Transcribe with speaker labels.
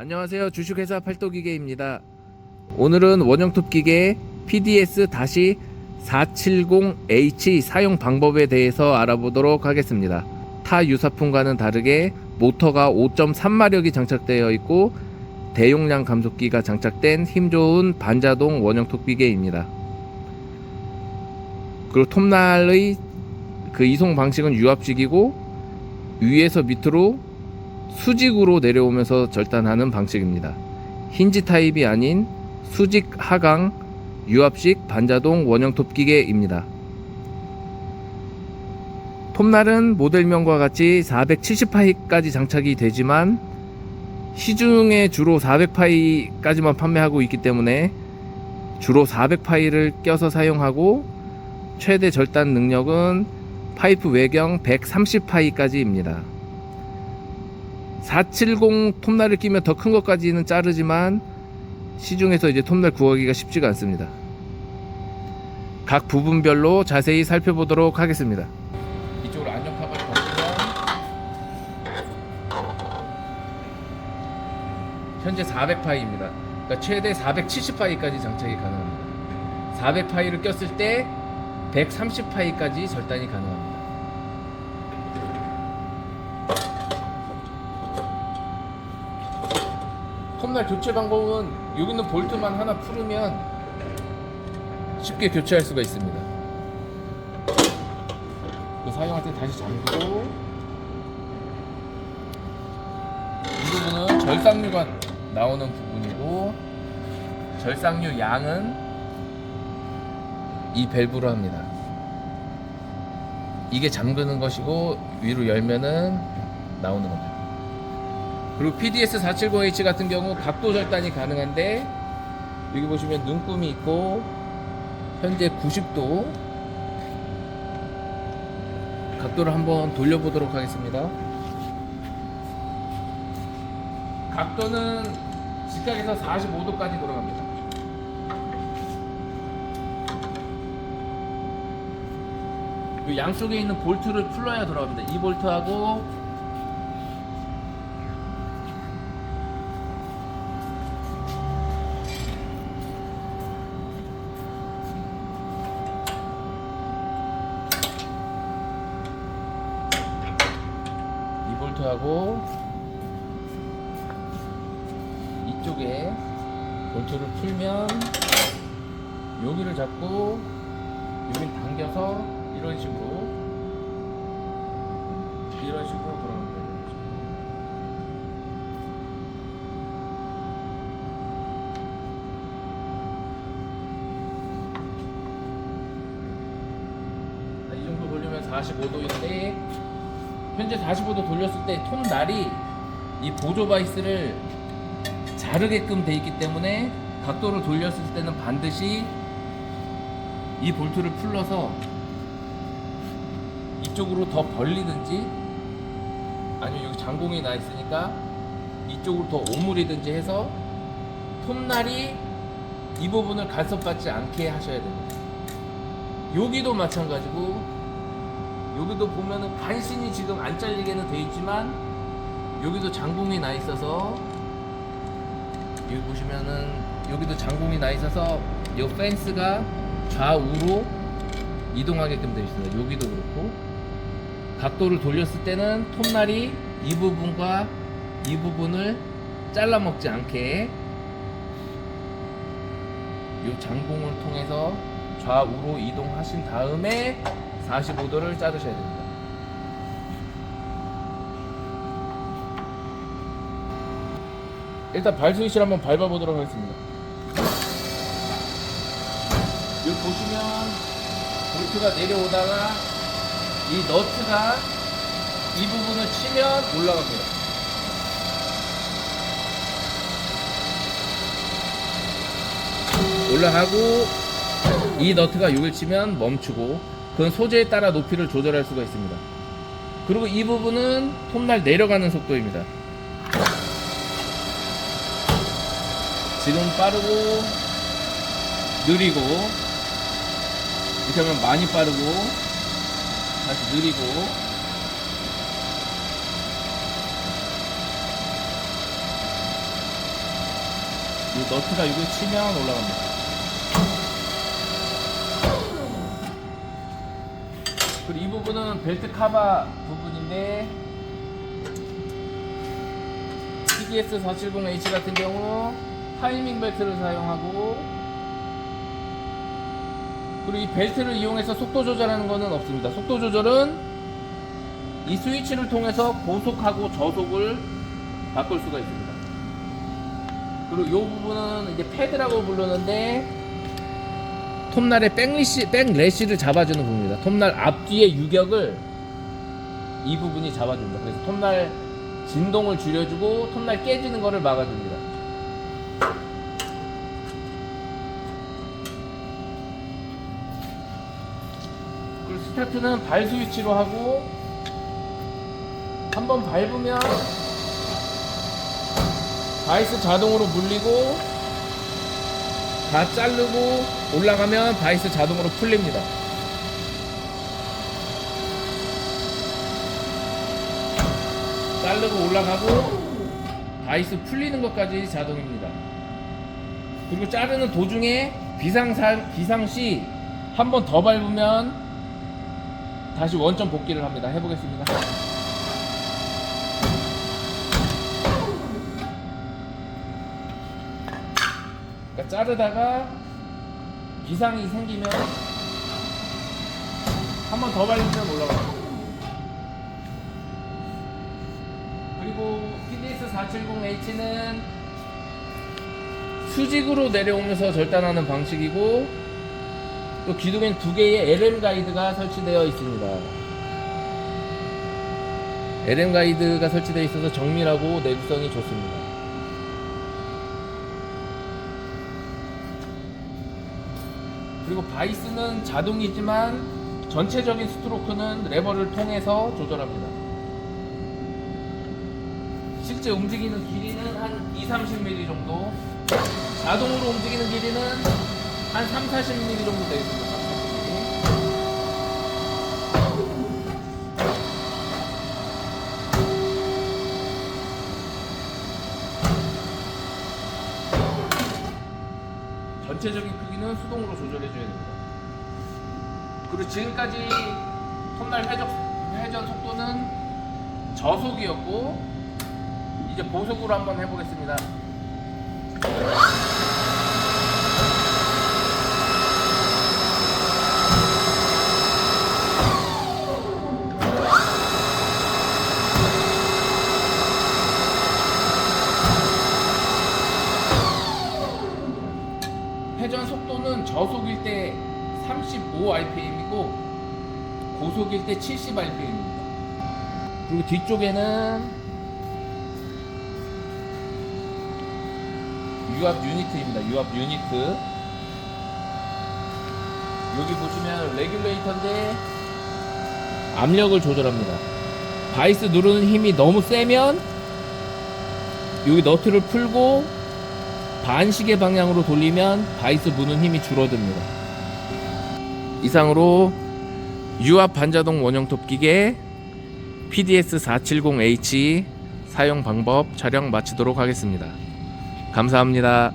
Speaker 1: 안녕하세요. 주식회사 팔도기계입니다. 오늘은 원형톱 기계 PDS-470H 사용 방법에 대해서 알아보도록 하겠습니다. 타 유사품과는 다르게 모터가 5.3마력이 장착되어 있고 대용량 감속기가 장착된 힘 좋은 반자동 원형톱 기계입니다. 그리고 톱날의 그 이송 방식은 유압식이고 위에서 밑으로 수직으로 내려오면서 절단하는 방식입니다. 힌지 타입이 아닌 수직 하강 유압식 반자동 원형 톱기계입니다. 톱날은 모델명과 같이 470파이까지 장착이 되지만 시중에 주로 400파이까지만 판매하고 있기 때문에 주로 400파이를 껴서 사용하고 최대 절단 능력은 파이프 외경 130파이까지입니다. 470 톱날을 끼면 더 큰 것까지는 자르지만 시중에서 이제 톱날 구하기가 쉽지가 않습니다. 각 부분별로 자세히 살펴보도록 하겠습니다. 이쪽으로 안정탑을 걷으면 현재 400파이입니다. 그러니까 최대 470파이까지 장착이 가능합니다. 400파이를 꼈을 때 130파이까지 절단이 가능합니다. 톱날 교체 방법은 여기 있는 볼트만 하나 풀으면 쉽게 교체할 수가 있습니다. 그 사용할 때 다시 잠그고 이 부분은 절삭류가 나오는 부분이고 절삭류 양은 이 밸브로 합니다. 이게 잠그는 것이고 위로 열면은 나오는 겁니다. 그리고 PDS-470H 같은 경우 각도 절단이 가능한데 여기 보시면 눈금이 있고 현재 90도 각도를 한번 돌려보도록 하겠습니다. 각도는 직각에서 45도까지 돌아갑니다. 이 양쪽에 있는 볼트를 풀러야 돌아갑니다. 이 볼트하고 이 볼트하고 이쪽에 볼트를 풀면 여기를 잡고 여기를 당겨서 이런 식으로 이런 식으로 돼요. 자, 이 정도 돌리면 45도인데 현재 45도 돌렸을 때 톱날이 이 보조 바이스를 자르게끔 돼 있기 때문에 각도를 돌렸을 때는 반드시 이 볼트를 풀러서 이쪽으로 더 벌리든지 아니면 여기 장공이 나 있으니까 이쪽으로 더 오므리든지 해서 톱날이 이 부분을 간섭받지 않게 하셔야 됩니다. 여기도 마찬가지고 여기도 보면은 간신히 지금 안 잘리게는 돼 있지만 여기도 장공이 나 있어서 여기 보시면은 여기도 장공이 나 있어서 이 펜스가 좌우로 이동하게끔 되어 있습니다. 여기도 그렇고 각도를 돌렸을 때는 톱날이 이 부분과 이 부분을 잘라 먹지 않게 이 장공을 통해서 좌우로 이동하신 다음에 45도를 자르셔야 됩니다. 일단 발 스위치를 한번 밟아보도록 하겠습니다. 여기 보시면 볼트가 내려오다가 이 너트가 이 부분을 치면 올라갑니다. 올라가고 이 너트가 여기를 치면 멈추고 그건 소재에 따라 높이를 조절할 수가 있습니다. 그리고 이 부분은 톱날 내려가는 속도입니다. 지금 빠르고 느리고 이렇게 하면 많이 빠르고 다시 느리고 이 너트가 이거 치면 올라갑니다. 그리고 이 부분은 벨트 카바 부분인데 TDS 470H 같은 경우 타이밍 벨트를 사용하고 그리고 이 벨트를 이용해서 속도 조절하는 것은 없습니다. 속도 조절은 이 스위치를 통해서 고속하고 저속을 바꿀 수가 있습니다. 그리고 이 부분은 이제 패드라고 부르는데 톱날의 백리시, 백래시를 잡아주는 부분입니다. 톱날 앞뒤의 유격을 이 부분이 잡아줍니다. 그래서 톱날 진동을 줄여주고 톱날 깨지는 것을 막아줍니다. 그리고 스타트는 발 스위치로 하고 한번 밟으면 바이스 자동으로 물리고 다 자르고 올라가면 바이스 자동으로 풀립니다. 자르고 올라가고 바이스 풀리는 것까지 자동입니다. 그리고 자르는 도중에 비상사, 비상시 한 번 더 밟으면 다시 원점 복귀를 합니다. 해보겠습니다. 그러니까 자르다가 비상이 생기면 한 번 더 밟으면 올라가요. 그리고 PDS 470H는 수직으로 내려오면서 절단하는 방식이고 또 기둥엔 두 개의 LM 가이드가 설치되어 있습니다. LM 가이드가 설치되어 있어서 정밀하고 내구성이 좋습니다. 그리고 바이스는 자동이지만 전체적인 스트로크는 레버를 통해서 조절합니다. 실제 움직이는 길이는 한 2, 30mm 정도. 자동으로 움직이는 길이는 한 3, 40mm 정도 되겠습니다. 3, 40mm. 전체적인 크기는 수동으로 조절해줘야 됩니다. 그리고 지금까지 톱날 회전, 회전 속도는 저속이었고 이제 고속으로 한번 해보겠습니다. 회전 속도는 저속일 때 35 rpm이고 고속일 때 70 rpm입니다. 그리고 뒤쪽에는 유압 유니트입니다. 유압 유니트. 여기 보시면 레귤레이터인데 압력을 조절합니다. 바이스 누르는 힘이 너무 세면 여기 너트를 풀고 반시계 방향으로 돌리면 바이스 무는 힘이 줄어듭니다. 이상으로 유압 반자동 원형톱 기계 PDS 470H 사용 방법 촬영 마치도록 하겠습니다. 감사합니다.